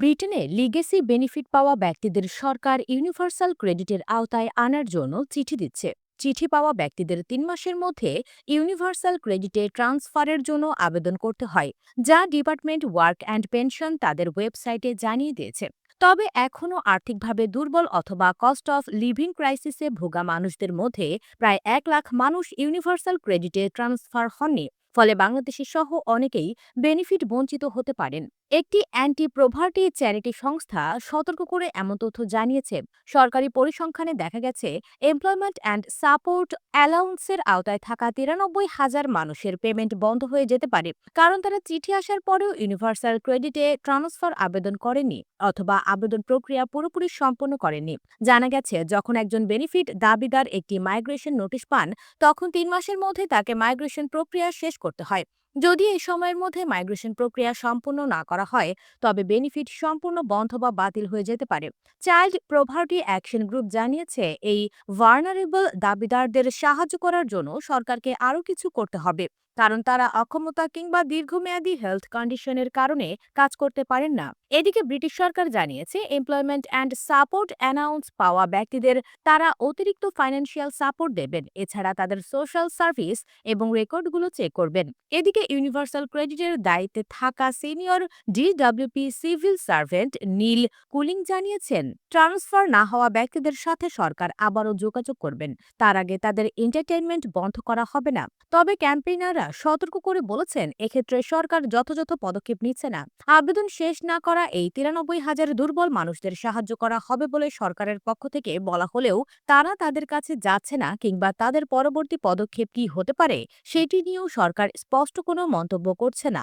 ব্রিটেনে legacy benefit পাওয়া ব্যক্তিদের সরকার ইউনিভার্সাল ক্রেডিটের আওতায় আনার জন্য চিঠি দিচ্ছে। চিঠি পাওয়া ব্যক্তিদের তিন মাসের মধ্যে ইউনিভার্সাল ক্রেডিটে ট্রান্সফারের জন্য আবেদন করতে হয়, যা ডিপার্টমেন্ট ওয়ার্ক অ্যান্ড পেনশন তাদের ওয়েবসাইটে জানিয়ে দিয়েছে। তবে এখনও আর্থিকভাবে দুর্বল অথবা কস্ট অফ লিভিং ক্রাইসিসে ভোগা মানুষদের মধ্যে প্রায় এক লাখ মানুষ ইউনিভার্সাল ক্রেডিটে ট্রান্সফার হননি। ফলে বাংলাদেশি সহ অনেকেই বেনিফিট বঞ্চিত হতে পারেন। একটি অ্যান্টি প্রভার্টি চ্যারিটি সংস্থা সতর্ক করে এমন তথ্য জানিয়েছে। সরকারি পরিসংখ্যানে দেখা গেছে, এমপ্লয়মেন্ট অ্যান্ড সাপোর্ট অ্যালাউন্সের আওতায় থাকা তিরানব্বই হাজার মানুষের পেমেন্ট বন্ধ হয়ে যেতে পারে, কারণ তারা চিঠি আসার পরেও ইউনিভার্সাল ক্রেডিটে ট্রান্সফার আবেদন করেনি অথবা আবেদন প্রক্রিয়া পুরোপুরি সম্পন্ন করেনি। জানা গেছে, যখন একজন বেনিফিট দাবিদার একটি মাইগ্রেশন নোটিশ পান, তখন তিন মাসের মধ্যে তাকে মাইগ্রেশন প্রক্রিয়া শেষ করতে হয়। যদি এই সময়ের মধ্যে মাইগ্রেশন প্রক্রিয়া সম্পূর্ণ না করা হয়, তবে বেনিফিট সম্পূর্ণ বন্ধ বা বাতিল হয়ে যেতে পারে। চাইল্ড প্রভার্টি অ্যাকশন গ্রুপ জানিয়েছে, এই ভার্নারেবল দাবিদারদের সাহায্য করার জন্য সরকারকে আরও কিছু করতে হবে, কারণ তারা অক্ষমতা কিংবা দীর্ঘমেয়াদী হেলথ কন্ডিশনের কারণে কাজ করতে পারেন না। এদিকে ব্রিটিশ সরকার জানিয়েছে, এমপ্লয়মেন্ট অ্যান্ড সাপোর্ট অ্যানাউন্স পাওয়া ব্যক্তিদের তারা অতিরিক্ত ফাইন্যান্সিয়াল সাপোর্ট দেবেন, এছাড়া তাদের সোশ্যাল সার্ভিস এবং রেকর্ডগুলো চেক করবেন। এদিকে ইউনিভার্সাল ক্রেডিটের দায়িত্বে থাকা senior DWP civil servant Neil Couling জানিয়েছেন ট্রান্সফার না হওয়া ব্যক্তিদের সাথে সরকার আবারও যোগাযোগ করবেন। তার আগে তাদের এন্টারটেইনমেন্ট বন্ধ করা হবে না। তবে ক্যাম্পেইনাররা সতর্ক করে বলেছেন, এক্ষেত্রে সরকার যথাযথ পদক্ষেপ নিচ্ছে না। আবেদন শেষ না করা এই তিরানব্বই হাজার দুর্বল মানুষদের সাহায্য করা হবে বলে সরকারের পক্ষ থেকে বলা হলেও তারা তাদের কাছে যাচ্ছে না কিংবা তাদের পরবর্তী পদক্ষেপ কি হতে পারে সেটি নিয়েও সরকার স্পষ্ট কোনো মন্তব্য করছে না।